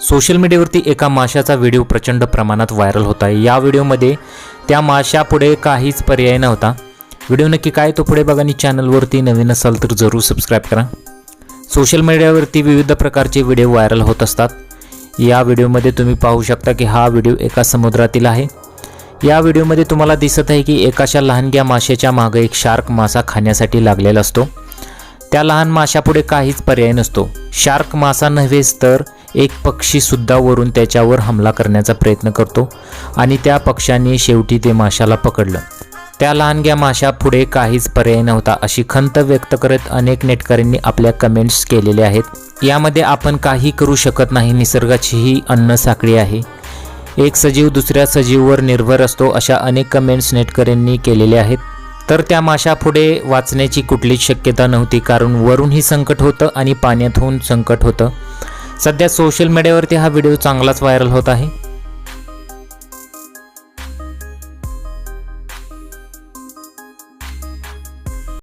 Social मीडियावरती एका माशाचा व्हिडिओ प्रचंड प्रमाणात व्हायरल होत आहे. या व्हिडिओमध्ये त्या माशापुढे काहीच पर्याय नव्हता. व्हिडिओ नक्की काय तो पुढे बघा आणि चॅनलवरती नवीन असाल तर जरूर सबस्क्राईब करा. सोशल मीडियावरती विविध प्रकारचे व्हिडिओ व्हायरल होत असतात. या व्हिडिओमध्ये तुम्ही पाहू शकता की हा व्हिडिओ एका समुद्रातील आहे. या व्हिडिओमध्ये तुम्हाला दिसत आहे की एकाशा लहानग्या माशाच्या मागे एक शार्क मासा खाण्यासाठी लागलेला असतो. त्या लहान माशापुढे काहीच पर्याय नसतो. शार्क मासा नव्हेच तर एक पक्षीसुद्धा वरून त्याच्यावर हमला करण्याचा प्रयत्न करतो आणि त्या पक्षाने शेवटी ते माशाला पकडलं. त्या लहानग्या माशा पुढे काहीच पर्याय नव्हता अशी खंत व्यक्त करत अनेक नेटकऱ्यांनी आपल्या कमेंट्स केलेल्या आहेत. यामध्ये आपण काही करू शकत नाही निसर्गाची ही अन्न साखळी आहे. एक सजीव दुसऱ्या सजीववर निर्भर असतो अशा अनेक कमेंट्स नेटकऱ्यांनी केलेल्या आहेत. तर त्या माशापुढे वाचण्याची कुठलीच शक्यता नव्हती कारण वरूनही संकट होतं आणि पाण्यातून संकट होतं. सध्या सोशल मीडियावरती हा व्हिडिओ चांगलाच व्हायरल होत आहे.